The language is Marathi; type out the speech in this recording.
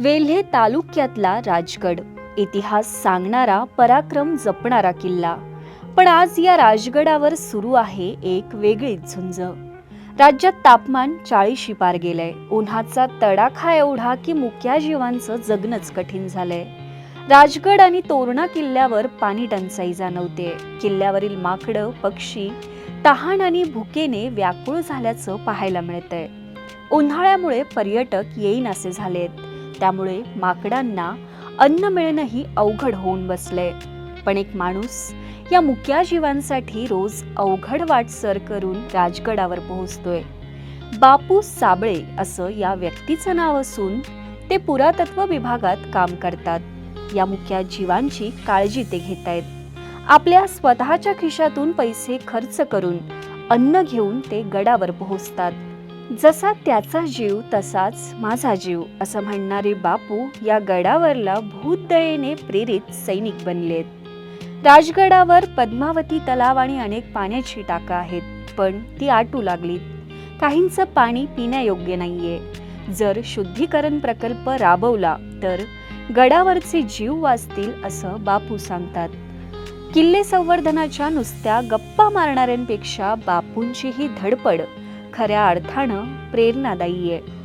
वेल्हे तालुक्यातला राजगड. इतिहास सांगणारा पराक्रम जपणारा किल्ला. पण आज या राजगडावर सुरू आहे एक वेगळीच झुंज. राज्यात तापमान चाळीशी पार गेलंय. उन्हाचा तडाखा एवढा की मुक्या जीवांचं जगणंच कठीण झालंय. राजगड आणि तोरणा किल्ल्यावर पाणी टंचाई जाणवते. किल्ल्यावरील माकडं पक्षी तहान आणि भुकेने व्याकुळ झाल्याचं पाहायला मिळतंय. उन्हाळ्यामुळे पर्यटक येईन असे झालेत. त्यामुळे माकडांना अन्न मिळणंही अवघड होऊन बसलंय. पण एक माणूस या मुक्या जीवांसाठी रोज अवघड वाटसर करून राजगडावर पोहोचतोय. बापू साबळे असं या व्यक्तीचं नाव असून ते पुरातत्व विभागात काम करतात. या मुख्या जीवांची काळजी ते घेत आहेत आपल्या स्वतःच्या खिशातून पैसे खर्च करून अन्न घेऊन ते गडावर पोहोचतात. जसा त्याचा जीव तसाच माझा जीव असं म्हणणारे बापू या गडावरला भूतदयेने प्रेरित सैनिक बनलेत. राजगडावर पद्मावती तलाव आणि अनेक पाण्याची टाका आहेत पण ती आटू लागलीत. काहींचं पाणी पिण्यायोग्य नाहीये. जर शुद्धीकरण प्रकल्प राबवला तर गडावरचे जीव वाचतील असं बापू सांगतात. किल्ले संवर्धनाच्या नुसत्या गप्पा मारणाऱ्यांपेक्षा बापूंची ही धडपड खऱ्या अर्थानं प्रेरणादायी आहे.